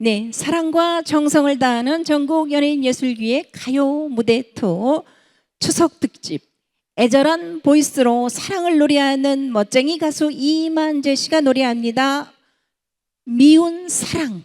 네, 사랑과 정성을 다하는 전국 연예인 예술기의 가요 무대 투 추석 특집 애절한 보이스로 사랑을 노래하는 멋쟁이 가수 이만재 씨가 노래합니다. 미운 사랑.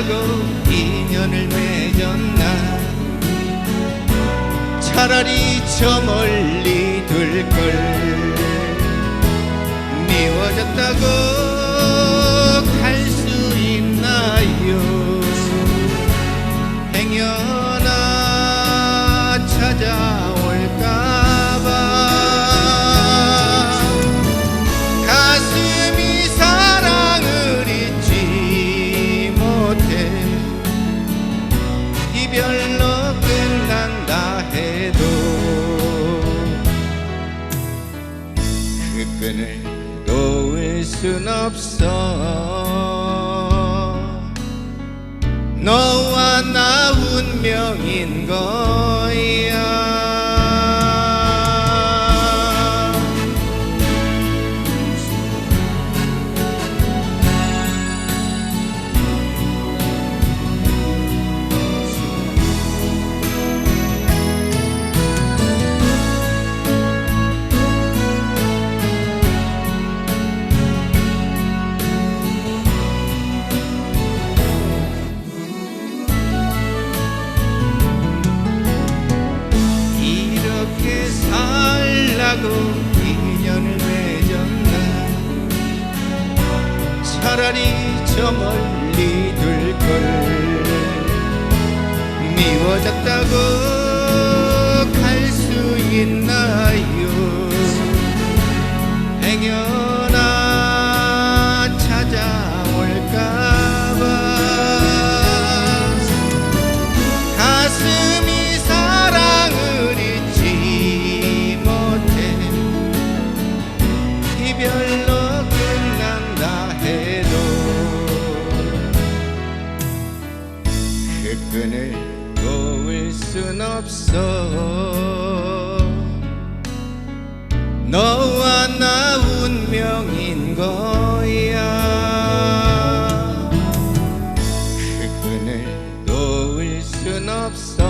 라고 인연을 맺었나? 차라리 저 멀리 둘 걸. 미워졌다고 끈을 놓을 순 없어. 너와 나 운명인 거야 차라리 저 멀리 둘걸. 미워졌다고 갈수 그 끈을 놓을 순 없어. 너와 나 운명인 거야. 그 끈을 놓을 순 없어.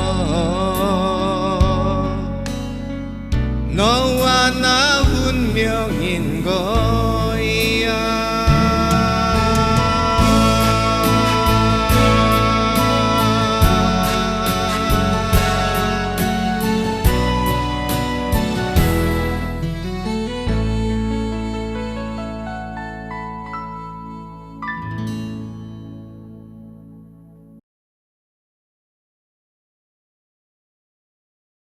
너와 나 운명인 거야